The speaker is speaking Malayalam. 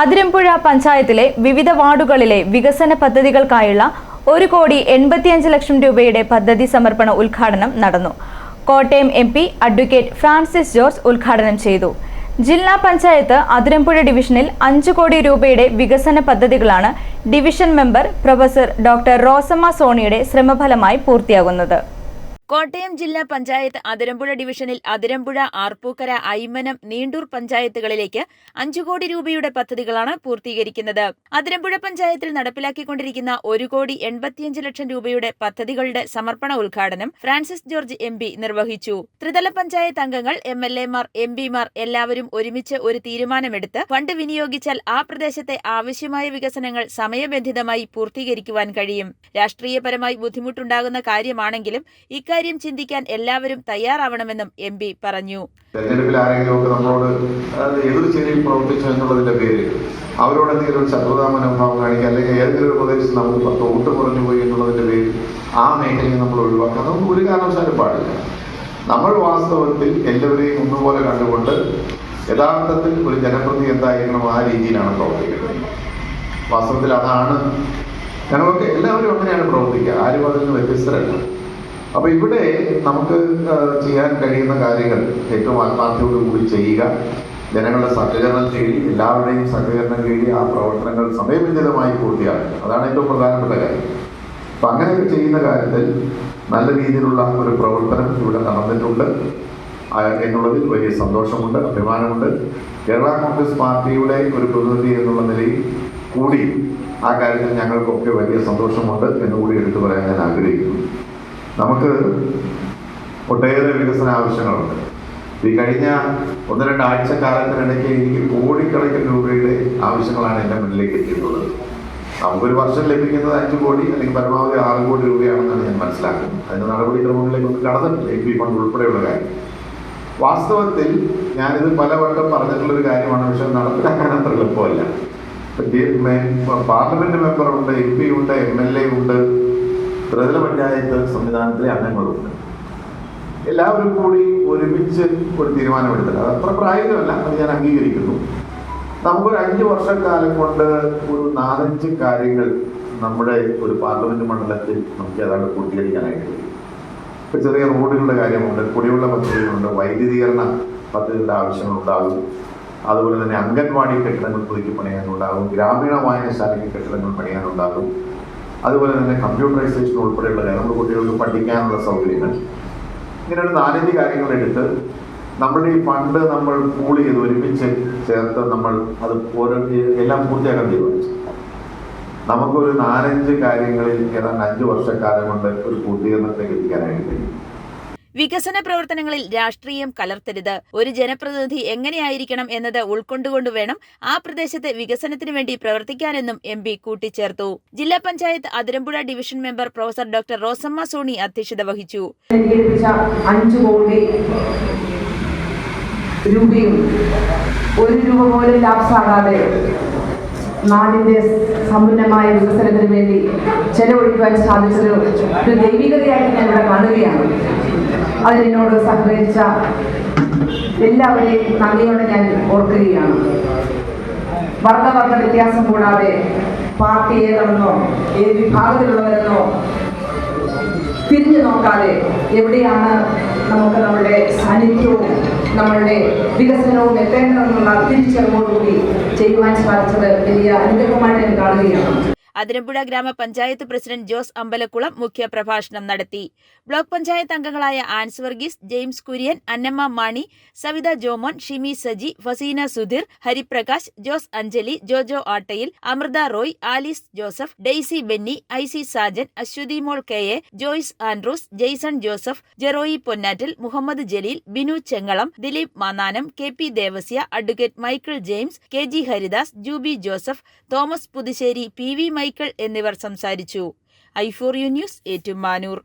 അതിരമ്പുഴ പഞ്ചായത്തിലെ വിവിധ വാർഡുകളിലെ വികസന പദ്ധതികൾക്കായുള്ള ഒരു കോടി എൺപത്തിയഞ്ച് ലക്ഷം രൂപയുടെ പദ്ധതി സമർപ്പണ ഉദ്ഘാടനം നടന്നു. Kottayam M P advocate Francis George ഉദ്ഘാടനം ചെയ്തു. ജില്ലാ പഞ്ചായത്ത് അതിരമ്പുഴ ഡിവിഷനിൽ അഞ്ചു കോടി രൂപയുടെ വികസന പദ്ധതികളാണ് division member professor doctor Rosamma സോണിയുടെ ശ്രമഫലമായി പൂർത്തിയാകുന്നത്. കോട്ടയം ജില്ലാ പഞ്ചായത്ത് അതിരമ്പുഴ ഡിവിഷനിൽ അതിരമ്പുഴ ആർപ്പൂക്കര ഐമനം നീണ്ടൂർ പഞ്ചായത്തുകളിലേക്ക് അഞ്ചു കോടി രൂപയുടെ പദ്ധതികളാണ് പൂർത്തീകരിക്കുന്നത്. അതിരമ്പുഴ പഞ്ചായത്തിൽ നടപ്പിലാക്കിക്കൊണ്ടിരിക്കുന്ന ഒരു കോടി എൺപത്തിയഞ്ച് ലക്ഷം രൂപയുടെ പദ്ധതികളുടെ സമർപ്പണ ഉദ്ഘാടനം ഫ്രാൻസിസ് ജോർജ് എം നിർവഹിച്ചു. ത്രിതല പഞ്ചായത്ത് അംഗങ്ങൾ എം എൽ എമാർ എം പിമാർ എല്ലാവരും ഒരുമിച്ച് ഒരു തീരുമാനമെടുത്ത് ഫണ്ട് വിനിയോഗിച്ചാൽ ആ പ്രദേശത്തെ ആവശ്യമായ വികസനങ്ങൾ സമയബന്ധിതമായി പൂർത്തീകരിക്കുവാൻ കഴിയും. രാഷ്ട്രീയപരമായി ബുദ്ധിമുട്ടുണ്ടാകുന്ന കാര്യമാണെങ്കിലും ഇക്കാര്യം ചിന്തിക്കാൻ എല്ലാവരും തയ്യാറാവണമെന്നും എം പി പറഞ്ഞു. തെരഞ്ഞെടുപ്പിൽ ആരെങ്കിലുമൊക്കെ നമ്മളോട് എതിർ ചേരിയിൽ പ്രവർത്തിച്ചു എന്നുള്ളതിന്റെ പേര് അവരോട് എന്തെങ്കിലും ഒരു ശത്രുതാ മനോഭാവം കാണിക്കുക അല്ലെങ്കിൽ ഏതെങ്കിലും ഒരു പ്രദേശത്ത് നമുക്ക് പത്ത് കുറഞ്ഞു പോയി എന്നുള്ളതിന്റെ പേരിൽ ആ മേഖലയെ നമ്മൾ ഒഴിവാക്കാൻ നമുക്ക് ഒരു കാരണവശാലും പാടില്ല. നമ്മൾ വാസ്തവത്തിൽ എല്ലാവരെയും ഒന്നുപോലെ കണ്ടുകൊണ്ട് യഥാർത്ഥത്തിൽ ഒരു ജനപ്രതി എന്തായിരിക്കണം ആ രീതിയിലാണ് പ്രവർത്തിക്കുന്നത്. വാസ്തവത്തിൽ അതാണ്. ഞങ്ങളൊക്കെ എല്ലാവരും അങ്ങനെയാണ് പ്രവർത്തിക്കുക. ആരും അതിൽ നിന്ന് വ്യത്യസ്തരല്ല. അപ്പൊ ഇവിടെ നമുക്ക് ചെയ്യാൻ കഴിയുന്ന കാര്യങ്ങൾ ഏറ്റവും ആത്മാർത്ഥയോടുകൂടി ചെയ്യുക. ജനങ്ങളുടെ സഹകരണം തേടി എല്ലാവരുടെയും സഹകരണം തേടി ആ പ്രവർത്തനങ്ങൾ സമയബന്ധിതമായി പൂർത്തിയാക്കുക. അതാണ് ഏറ്റവും പ്രധാനപ്പെട്ട കാര്യം. അപ്പൊ അങ്ങനെയൊക്കെ ചെയ്യുന്ന കാര്യത്തിൽ നല്ല രീതിയിലുള്ള ഒരു പ്രവർത്തനം ഇവിടെ നടന്നിട്ടുണ്ട്. എന്നുള്ളതിൽ വലിയ സന്തോഷമുണ്ട് അഭിമാനമുണ്ട്. കേരള കോൺഗ്രസ് പാർട്ടിയുടെ ഒരു പ്രതിനിധി എന്നുള്ള നിലയിൽ കൂടി ആ കാര്യത്തിൽ ഞങ്ങൾക്കൊക്കെ വലിയ സന്തോഷമുണ്ട് എന്നുകൂടി എടുത്തു പറയാൻ ഞാൻ ആഗ്രഹിക്കുന്നു. നമുക്ക് ഒട്ടേറെ വികസന ആവശ്യങ്ങളുണ്ട്. ഈ കഴിഞ്ഞ ഒന്ന് രണ്ട് ആഴ്ചക്കാലത്തിനിടയ്ക്ക് എനിക്ക് കോടിക്കണക്കിന് രൂപയുടെ ആവശ്യങ്ങളാണ് എന്റെ മുന്നിലേക്ക് എത്തിയിട്ടുള്ളത്. നമുക്കൊരു വർഷം ലഭിക്കുന്നത് അഞ്ച് കോടി അല്ലെങ്കിൽ പരമാവധി ആറ് കോടി രൂപയാണെന്നാണ് ഞാൻ മനസ്സിലാക്കുന്നത്. അതിന്റെ നടപടിക്രമങ്ങളിലേക്ക് ഒന്ന് കടന്നിട്ടില്ല. എം പി ഫണ്ട് ഉൾപ്പെടെയുള്ള കാര്യം. വാസ്തവത്തിൽ ഞാനിത് പലവട്ടം പറഞ്ഞിട്ടുള്ള ഒരു കാര്യമാണ് പക്ഷെ നടപ്പിലാക്കാൻ അത്ര എളുപ്പമല്ല. പാർലമെന്റ് മെമ്പറുണ്ട് എം പി ഉണ്ട് എം എൽ എ ഉണ്ട്. ത്രിതല പഞ്ചായത്ത് സംവിധാനത്തിലെ അംഗങ്ങളുണ്ട്. എല്ലാവരും കൂടി ഒരുമിച്ച് ഒരു തീരുമാനമെടുത്തില്ല അത് അത്ര പ്രായോഗികമല്ല അത് ഞാൻ അംഗീകരിക്കുന്നു. നമുക്കൊരു അഞ്ച് വർഷക്കാലം കൊണ്ട് ഒരു നാലഞ്ച് കാര്യങ്ങൾ നമ്മുടെ ഒരു പാർലമെന്റ് മണ്ഡലത്തിൽ നമുക്ക് ഏതാണ്ട് പൂർത്തീകരിക്കാനായിട്ട് ഇപ്പൊ ചെറിയ റോഡുകളുടെ കാര്യമുണ്ട് കുടിവെള്ള പദ്ധതികളുണ്ട് വൈദ്യുതീകരണ പദ്ധതികളുടെ ആവശ്യങ്ങളുണ്ടാകും. അതുപോലെ തന്നെ അംഗൻവാടി കെട്ടിടങ്ങൾ പുതുക്കി പണിയാനുണ്ടാകും. ഗ്രാമീണ വായനശാലയ്ക്ക് കെട്ടിടങ്ങൾ പണിയാനുണ്ടാകും. അതുപോലെ തന്നെ കമ്പ്യൂട്ടറൈസേഷൻ ഉൾപ്പെടെയുള്ള കാര്യങ്ങൾ നമ്മുടെ കുട്ടികൾക്ക് പഠിക്കാനുള്ള സൗകര്യങ്ങൾ. ഇങ്ങനെയുള്ള നാലഞ്ച് കാര്യങ്ങൾ എടുത്ത് നമ്മളുടെ ഈ ഫണ്ട് നമ്മൾ പൂൾ ചെയ്ത് ഒരുമിച്ച് ചേർത്ത് നമ്മൾ അത് ഓരോ എല്ലാം പൂർത്തിയാക്കാൻ തീരുമാനിച്ചു. നമുക്കൊരു നാലഞ്ച് കാര്യങ്ങളിൽ ഏതാണ്ട് അഞ്ച് വർഷക്കാലം കൊണ്ട് ഒരു പൂർത്തീകരണത്തിലേക്ക് എത്തിക്കാനായിട്ട് കഴിയും. വികസന പ്രവർത്തനങ്ങളിൽ രാഷ്ട്രീയം കലർത്തരുത്. ഒരു ജനപ്രതിനിധി എങ്ങനെയായിരിക്കണം എന്നത് ഉൾക്കൊണ്ടുകൊണ്ട് വേണം ആ പ്രദേശത്തെ വികസനത്തിനു വേണ്ടി പ്രവർത്തിക്കാനെന്നും എം പി കൂട്ടിച്ചേർത്തു. ജില്ലാ panchayat Athirampuzha division member professor doctor Rosamma Soni അധ്യക്ഷത വഹിച്ചു. രൂപയും ഒരു രൂപ പോലും ലാപ്സാകാതെ നാടിന്റെ സമ്പന്നമായ വികസനത്തിന് വേണ്ടി ചെലവഴിക്കുവാൻ സാധിച്ചത് ഒരു ദൈവികതയായിട്ട് ഞാൻ ഇവിടെ കാണുകയാണ്. അതിനോട് സഹകരിച്ച എല്ലാവരെയും നന്ദിയോടെ ഞാൻ ഓർക്കുകയാണ്. വർഗവർഗ വ്യത്യാസം കൂടാതെ പാർട്ടി ഏതാണെന്നോ ഏത് വിഭാഗത്തിലുള്ളവരെന്നോ തിരിഞ്ഞു നോക്കാതെ എവിടെയാണ് നമുക്ക് നമ്മുടെ സാന്നിധ്യവും നമ്മളുടെ വികസനവും എത്തേണ്ടതെന്നുള്ള തിരിച്ചറിവോടുകൂടി ചെയ്യുവാൻ സാധിച്ചത് വലിയ അനുഗ്രഹമായിട്ട് ഞാൻ കാണുകയാണ്. അതിരമ്പുഴ ഗ്രാമപഞ്ചായത്ത് പ്രസിഡന്റ് ജോസ് അമ്പലക്കുളം മുഖ്യ പ്രഭാഷണം നടത്തി. ബ്ലോക്ക് പഞ്ചായത്ത് അംഗങ്ങളായ Ans Varghese James Kurian Annamma Mani Savitha Jomon Shimi Saji Faseena Sudheer Hariprakash Jose Anjali Jojo Attayil Amritha Roy Alice Joseph Daisy Benny I C Sajan Aswathy Mol K A Joyce Andrews Jaison Joseph Jeroy Ponnattil Muhammad Jaleel Binu Chengalam Dileep Mannanam K P Devasya advocate Michael James K G Haridas Juby Joseph Thomas Puthussery P V Michael എന്നിവർ സംസാരിച്ചു. I four U news Ettumanoor.